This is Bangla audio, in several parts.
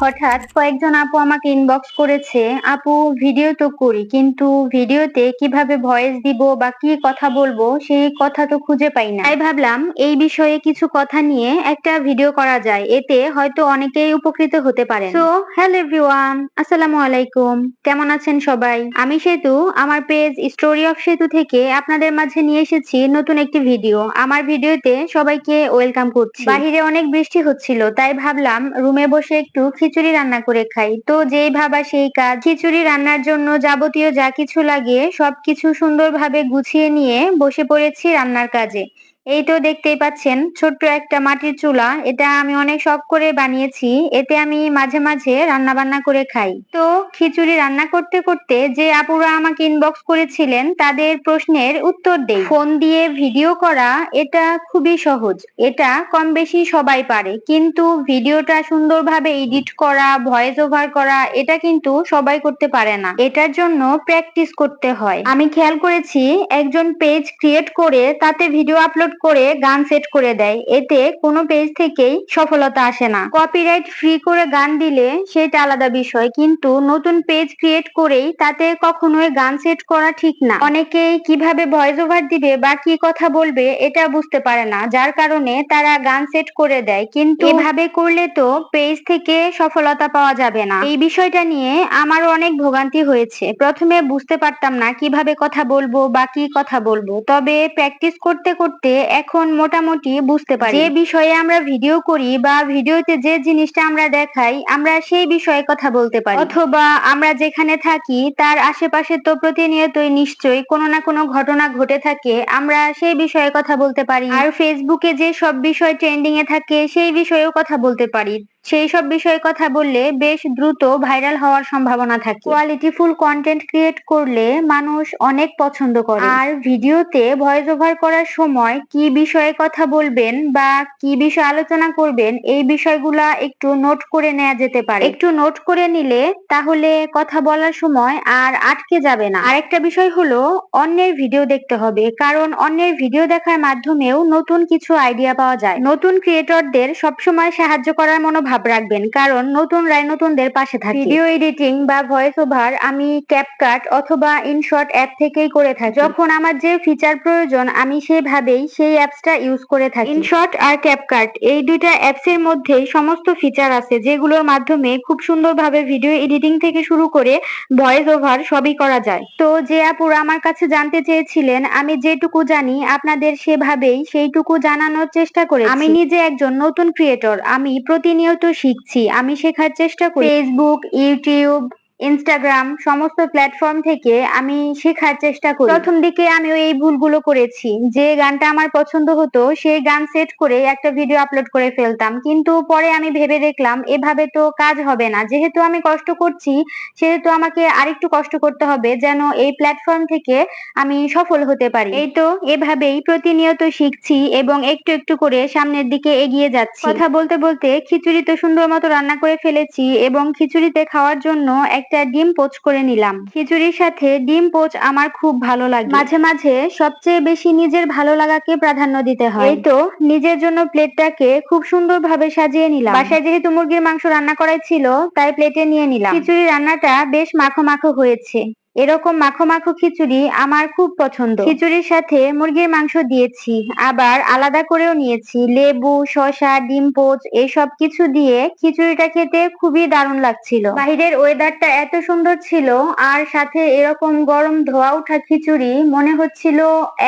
হঠাৎ কয়েকজন আপু আমাকে ইনবক্স করেছে, আপু ভিডিও তো করি, কিন্তু ভিডিওতে কীভাবে ভয়েস দিব বা কি কথা বলব, সেই কথা তো খুঁজে পাই না। তাই ভাবলাম এই বিষয়ে কিছু কথা নিয়ে একটা ভিডিও করা যায়, এতে হয়তো অনেকেই উপকৃত হতে পারে তো হ্যালো এভরিওয়ান আসসালামু আলাইকুম, কেমন আছেন সবাই? আমি সেতু, আমার পেজ স্টোরি অফ সেতু থেকে আপনাদের মাঝে নিয়ে এসেছি নতুন একটি ভিডিও আমার ভিডিওতে সবাইকে ওয়েলকাম করছি। বাহিরে অনেক বৃষ্টি হচ্ছিল, তাই ভাবলাম রুমে বসে একটু খিচুড়ি রান্না করে খাই। তো যেই ভাবা সেই কাজ। খিচুড়ি রান্নার জন্য যাবতীয় যা কিছু লাগে, সবকিছু সুন্দরভাবে গুছিয়ে নিয়ে বসে পড়েছি রান্নার কাজে। এই তো দেখতেই পাচ্ছেন, ছোট্ট একটা মাটির চুলা, এটা আমি অনেক শখ করে বানিয়েছি, এতে আমি মাঝে মাঝে রান্না বান্না করে খাই। তো খিচুড়ি রান্না করতে করতে যে আপুরা আমাকে ইনবক্স করেছিলেন, তাদের প্রশ্নের উত্তর দেই। ফোন দিয়ে ভিডিও করা, এটা খুবই সহজ। এটা কম বেশি সবাই পারে, কিন্তু ভিডিওটা সুন্দরভাবে এডিট করা, ভয়েস ওভার করা, এটা কিন্তু সবাই করতে পারে না। এটার জন্য প্র্যাকটিস করতে হয়। আমি খেয়াল করেছি, একজন পেজ ক্রিয়েট করে তাতে ভিডিও আপলোড করে গান সেট করে দেয়। এতে কোনো পেজ থেকেই সফলতা আসে না। কপিরাইট ফ্রি করে গান দিলে সেটা আলাদা বিষয়, কিন্তু নতুন পেজ ক্রিয়েট করেই তাতে কখনোই গান সেট করা ঠিক না। অনেকেই কীভাবে ভয়েস ওভার দিবে বা কি কথা বলবে এটা বুঝতে পারে না, যার কারণে তারা গান সেট করে দেয়। কিন্তু এভাবে করলে তো পেজ থেকে সফলতা পাওয়া যাবে না। এই বিষয়টা নিয়ে আমার অনেক ভোগান্তি হয়েছে। প্রথমে বুঝতে পারতাম না কীভাবে কথা বলব বা কি কথা বলব। তবে প্র্যাকটিস করতে করতে এখন মোটামুটি বুঝতে পারি। যে বিষয়ে আমরা ভিডিও করি বা ভিডিওতে যে জিনিসটা আমরা দেখাই আমরা সেই বিষয়ে কথা বলতে পারি। অথবা আমরা যেখানে থাকি তার আশেপাশে তো প্রতিনিয়তই নিশ্চয়ই কোনো না কোনো ঘটনা ঘটে থাকে আমরা সেই বিষয়ে কথা বলতে পারি। আর ফেসবুকে যে সব বিষয় ট্রেন্ডিং এ থাকে সেই বিষয়েও কথা বলতে পারি। সেই সব বিষয়ে কথা বললে বেশ দ্রুত ভাইরাল হওয়ার সম্ভাবনা থাকে। কোয়ালিটিফুল কন্টেন্ট ক্রিয়েট করলে মানুষ অনেক পছন্দ করে। আর ভিডিওতে ভয়েস ওভার করার সময় কি বিষয়ে কথা বলবেন বা কি বিষয় আলোচনা করবেন, এই বিষয়গুলা একটু নোট করে নেওয়া যেতে পারে। একটু নোট করে নিলে তাহলে কথা বলার সময় আর আটকে যাবে না। আরেকটা বিষয় হলো, অন্যের ভিডিও দেখতে হবে। কারণ অন্যের ভিডিও দেখার মাধ্যমেও নতুন কিছু আইডিয়া পাওয়া যায়। নতুন ক্রিয়েটরদের সবসময় সাহায্য করার মনোভাব ভাব রাখবেন। কারণ নতুনরাই নতুনদের পাশে থাকে। ভিডিও এডিটিং বা ভয়েস ওভার আমি ক্যাপকাট অথবা ইনশর্ট অ্যাপ থেকেই করে থাকি। যখন আমার যে ফিচার প্রয়োজন আমি সেভাবেই সেই অ্যাপসটা ইউজ করে থাকি। ইনশর্ট আর ক্যাপকাট এই দুইটা অ্যাপস এর মধ্যেই সমস্ত ফিচার আছে যেগুলোর মাধ্যমে খুব সুন্দরভাবে ভিডিও এডিটিং থেকে শুরু করে ভয়েস ওভার সবই করা যায়। তো যে আপুরা আমার কাছে জানতে চেয়েছিলেন আমি যেটুকু জানি আপনাদের সেভাবেই সেইটুকু জানানোর চেষ্টা করি আমি নিজে একজন নতুন ক্রিয়েটর আমি প্রতিনিয়ত শিখছি। আমি শেখার চেষ্টা করি। ফেসবুক ইউটিউব ইনস্টাগ্রাম সমস্ত প্ল্যাটফর্ম থেকে আমি শেখার চেষ্টা করি। প্রথম দিকে আমিও এই ভুলগুলো করেছি। যে গানটা আমার পছন্দ হতো, সেই গান সেট করে একটা ভিডিও আপলোড করে ফেলতাম। কিন্তু পরে আমি ভেবে দেখলাম, এভাবে তো কাজ হবে না। যেহেতু আমি কষ্ট করছি, সেহেতু আমাকে আরেকটু কষ্ট করতে হবে যেন এই প্ল্যাটফর্ম থেকে আমি সফল হতে পারি। এই তো এভাবেই প্রতিনিয়ত শিখছি এবং একটু একটু করে সামনের দিকে এগিয়ে যাচ্ছি। কথা বলতে বলতে খিচুড়ি তো সুন্দর মতো রান্না করে ফেলেছি এবং খিচুড়িতে খাওয়ার জন্য এক একটা ডিম পোচ করে নিলাম। খিচুড়ির সাথে ডিম পোচ আমার খুব ভালো লাগে। মাঝে মাঝে সবচেয়ে বেশি নিজের ভালো লাগাকে প্রাধান্য দিতে হয়। এই তো নিজের জন্য প্লেটটাকে খুব সুন্দর ভাবে সাজিয়ে নিলাম। বাসায় যেহেতু মুরগির মাংস রান্না করাই ছিল, তাই প্লেটে নিয়ে নিলাম। খিচুড়ি রান্নাটা বেশ মাখো মাখো হয়েছে। এরকম মাখো মাখো খিচুড়ি আমার খুব পছন্দ। খিচুড়ির সাথে মুরগির মাংস দিয়েছি, আবার আলাদা করেও নিয়েছি, লেবু, শসা, ডিম পোচ এইসব কিছু দিয়ে খিচুড়িটা খেতে খুবই দারুণ লাগছিল। বাহিরের ওয়েদারটা এত সুন্দর ছিল, আর সাথে এরকম গরম ধোয়া উঠা খিচুড়ি মনে হচ্ছিল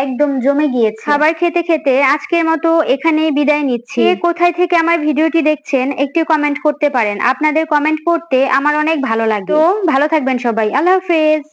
একদম জমে গিয়েছে। খাবার খেতে খেতে আজকের মতো এখানেই বিদায় নিচ্ছি। কোথায় থেকে আমার ভিডিওটি দেখছেন একটি কমেন্ট করতে পারেন। আপনাদের কমেন্ট করতে আমার অনেক ভালো লাগে। তো ভালো থাকবেন সবাই। আল্লাহ হাফেজ।